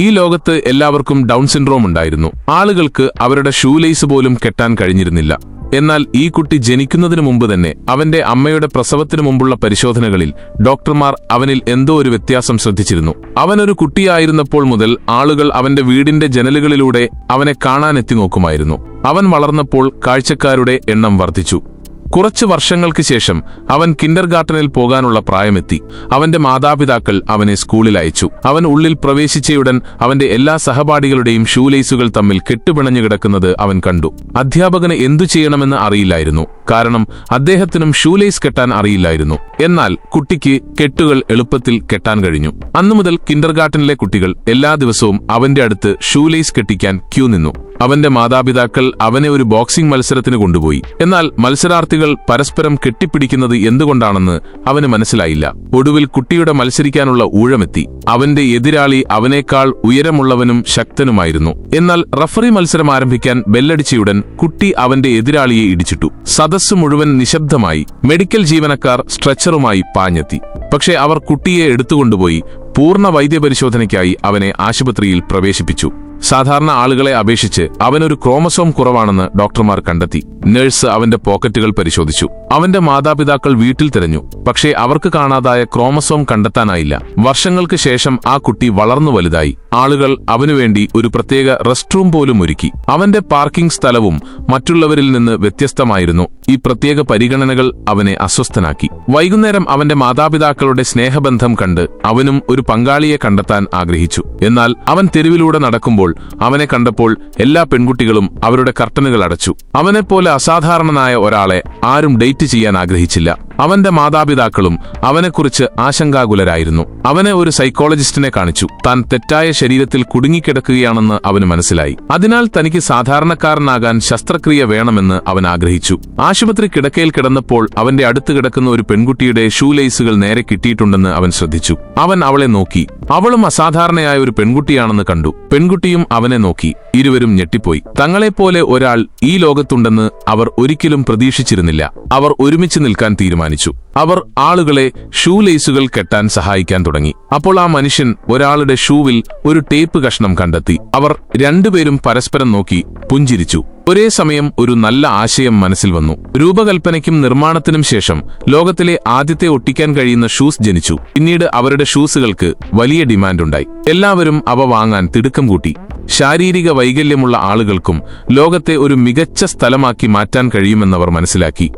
ഈ ലോകത്ത് എല്ലാവർക്കും ഡൗൺ സിൻഡ്രോം ഉണ്ടായിരുന്നു. ആളുകൾക്ക് അവരുടെ ഷൂലേസ് പോലും കെട്ടാൻ കഴിഞ്ഞിരുന്നില്ല. എന്നാൽ ഈ കുട്ടി ജനിക്കുന്നതിനു മുമ്പ് തന്നെ അവന്റെ അമ്മയുടെ പ്രസവത്തിനു മുമ്പുള്ള പരിശോധനകളിൽ ഡോക്ടർമാർ അവനിൽ എന്തോ ഒരു വ്യത്യാസം ശ്രദ്ധിച്ചിരുന്നു. അവനൊരു കുട്ടിയായിരുന്നപ്പോൾ മുതൽ ആളുകൾ അവന്റെ വീടിന്റെ ജനലുകളിലൂടെ അവനെ കാണാനെത്തി നോക്കുമായിരുന്നു. അവൻ വളർന്നപ്പോൾ കാഴ്ചക്കാരുടെ എണ്ണം വർദ്ധിച്ചു. കുറച്ച് വർഷങ്ങൾക്ക് ശേഷം അവൻ കിൻഡർ പോകാനുള്ള പ്രായമെത്തി. അവന്റെ മാതാപിതാക്കൾ അവനെ സ്കൂളിൽ അയച്ചു. അവൻ ഉള്ളിൽ പ്രവേശിച്ചയുടൻ അവന്റെ എല്ലാ സഹപാഠികളുടെയും ഷൂലേസുകൾ തമ്മിൽ കെട്ടുപിണഞ്ഞു കിടക്കുന്നത് അവൻ കണ്ടു. അധ്യാപകന് എന്തു ചെയ്യണമെന്ന് അറിയില്ലായിരുന്നു. കാരണം അദ്ദേഹത്തിനും ഷൂലേസ് കെട്ടാൻ അറിയില്ലായിരുന്നു. എന്നാൽ കുട്ടിക്ക് കെട്ടുകൾ എളുപ്പത്തിൽ കെട്ടാൻ കഴിഞ്ഞു. അന്നു മുതൽ കിൻഡർ കുട്ടികൾ എല്ലാ ദിവസവും അവന്റെ അടുത്ത് ഷൂലേസ് കെട്ടിക്കാൻ ക്യൂ നിന്നു. അവന്റെ മാതാപിതാക്കൾ അവനെ ഒരു ബോക്സിംഗ് മത്സരത്തിന് കൊണ്ടുപോയി. എന്നാൽ മത്സരാർത്ഥികൾ പരസ്പരം കെട്ടിപ്പിടിക്കുന്നത് എന്തുകൊണ്ടാണെന്ന് അവന് മനസ്സിലായില്ല. ഒടുവിൽ കുട്ടിയുടെ മത്സരിക്കാനുള്ള ഊഴമെത്തി. അവന്റെ എതിരാളി അവനേക്കാൾ ഉയരമുള്ളവനും ശക്തനുമായിരുന്നു. എന്നാൽ റഫറി മത്സരം ആരംഭിക്കാൻ ബെല്ലടിച്ചയുടൻ കുട്ടി അവന്റെ എതിരാളിയെ ഇടിച്ചിട്ടു. സദസ്സ് മുഴുവൻ നിശബ്ദമായി. മെഡിക്കൽ ജീവനക്കാർ സ്ട്രെച്ചറുമായി പാഞ്ഞെത്തി. പക്ഷേ അവർ കുട്ടിയെ എടുത്തുകൊണ്ടുപോയി. പൂർണ വൈദ്യപരിശോധനയ്ക്കായി അവനെ ആശുപത്രിയിൽ പ്രവേശിപ്പിച്ചു. സാധാരണ ആളുകളെ അപേക്ഷിച്ച് അവനൊരു ക്രോമസോം കുറവാണെന്ന് ഡോക്ടർമാർ കണ്ടെത്തി. നഴ്സ് അവന്റെ പോക്കറ്റുകൾ പരിശോധിച്ചു. അവന്റെ മാതാപിതാക്കൾ വീട്ടിൽ തിരഞ്ഞു. പക്ഷേ അവർക്ക് കാണാതായ ക്രോമസോം കണ്ടെത്താനായില്ല. വർഷങ്ങൾക്ക് ശേഷം ആ കുട്ടി വളർന്നു വലുതായി. ആളുകൾ അവനുവേണ്ടി ഒരു പ്രത്യേക റെസ്റ്റ് റൂം പോലും ഒരുക്കി. അവന്റെ പാർക്കിംഗ് സ്ഥലവും മറ്റുള്ളവരിൽ നിന്ന് വ്യത്യസ്തമായിരുന്നു. ഈ പ്രത്യേക പരിഗണനകൾ അവനെ അസ്വസ്ഥനാക്കി. വൈകുന്നേരം അവന്റെ മാതാപിതാക്കളുടെ സ്നേഹബന്ധം കണ്ട് അവനും ഒരു പങ്കാളിയെ കണ്ടെത്താൻ ആഗ്രഹിച്ചു. എന്നാൽ അവൻ തെരുവിലൂടെ നടക്കുമ്പോൾ അവനെ കണ്ടപ്പോൾ എല്ലാ പെൺകുട്ടികളും അവരുടെ കർട്ടനുകൾ അടച്ചു. അവനെപ്പോലെ അസാധാരണനായ ഒരാളെ ആരും ഡേറ്റ് ചെയ്യാൻ ആഗ്രഹിച്ചില്ല. അവന്റെ മാതാപിതാക്കളും അവനെക്കുറിച്ച് ആശങ്കാകുലരായിരുന്നു. അവനെ ഒരു സൈക്കോളജിസ്റ്റിനെ കാണിച്ചു. താൻ തെറ്റായ ശരീരത്തിൽ കുടുങ്ങിക്കിടക്കുകയാണെന്ന് അവന് മനസ്സിലായി. അതിനാൽ തനിക്ക് സാധാരണക്കാരനാകാൻ ശസ്ത്രക്രിയ വേണമെന്ന് അവൻ ആഗ്രഹിച്ചു. ആശുപത്രി കിടക്കയിൽ കിടന്നപ്പോൾ അവന്റെ അടുത്ത് കിടക്കുന്ന ഒരു പെൺകുട്ടിയുടെ ഷൂലേസുകൾ നേരെ കിട്ടിയിട്ടുണ്ടെന്ന് അവൻ ശ്രദ്ധിച്ചു. അവൻ അവളെ നോക്കി. അവളും അസാധാരണയായ ഒരു പെൺകുട്ടിയാണെന്ന് കണ്ടു. പെൺകുട്ടിയും അവനെ നോക്കി. ഇരുവരും ഞെട്ടിപ്പോയി. തങ്ങളെപ്പോലെ ഒരാൾ ഈ ലോകത്തുണ്ടെന്ന് അവർ ഒരിക്കലും പ്രതീക്ഷിച്ചിരുന്നില്ല. അവർ ഒരുമിച്ച് നിൽക്കാൻ തീരുമാനിച്ചു. അവർ ആളുകളെ ഷൂ ലേസുകൾ കെട്ടാൻ സഹായിക്കാൻ തുടങ്ങി. അപ്പോൾ ആ മനുഷ്യൻ ഒരാളുടെ ഷൂവിൽ ഒരു ടേപ്പ് കഷ്ണം കണ്ടെത്തി. അവർ രണ്ടുപേരും പരസ്പരം നോക്കി പുഞ്ചിരിച്ചു. ഒരേ സമയം ഒരു നല്ല ആശയം മനസ്സിൽ വന്നു. രൂപകൽപ്പനയ്ക്കും നിർമ്മാണത്തിനും ശേഷം ലോകത്തിലെ ആദ്യത്തെ ഒട്ടിക്കാൻ കഴിയുന്ന ഷൂസ് ജനിച്ചു. പിന്നീട് അവരുടെ ഷൂസുകൾക്ക് വലിയ ഡിമാൻഡുണ്ടായി. എല്ലാവരും അവ വാങ്ങാൻ തിടുക്കം കൂട്ടി. ശാരീരിക വൈകല്യമുള്ള ആളുകൾക്കും ലോകത്തെ ഒരു മികച്ച സ്ഥലമാക്കി മാറ്റാൻ കഴിയുമെന്നവർ മനസ്സിലാക്കി.